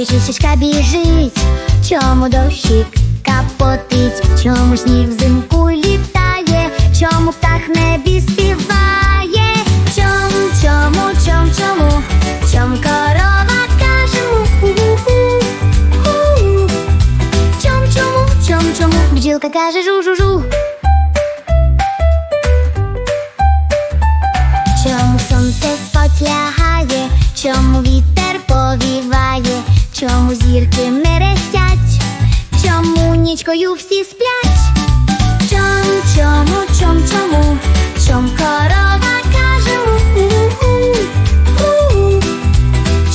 річечка біжить, чому дощик капотить, чому сніг взимку літає, чому птах небі співає, чом, чому, чом, чому, чом корова каже му-ху-ху-ху. Чом, чому, чом, чому, бджілка каже жу-жу-жу. Чому сонце спать чому вітер повіває, чому нічкою всі сплять? Чом, чому, чом, чому, чом корова каже му-ху-ху, ху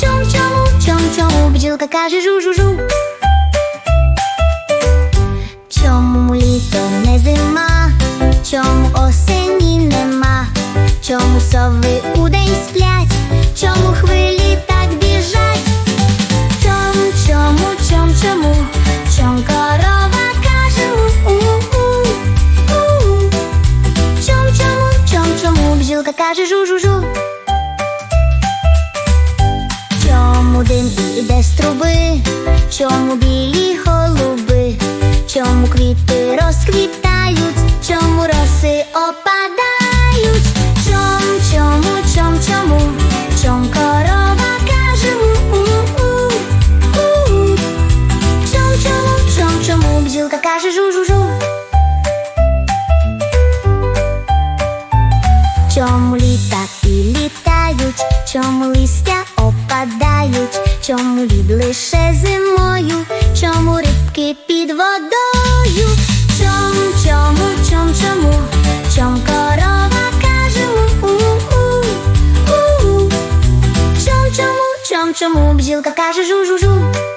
Чом, чому, чом, чому, бджілка каже жу-жу-жу. Чому літо не зима, чому осені нема, чому сови удень сплять, чому, каже жу-жу-жу. Чому дим іде з труби, чому білі голуби, чому квіти розквітають, чому роси опадають, чом, чому, чом, чому, чом корова каже у-у-у, у Чом, чому, чом, чому, бджілка каже жу-жу-жу. Чому листя опадають, чому лід лише зимою, чому рибки під водою, чом, чому, чом, чому, чом корова каже у-у-у, у Чом, чому, чом, чому, бджілка каже жу-жу-жу.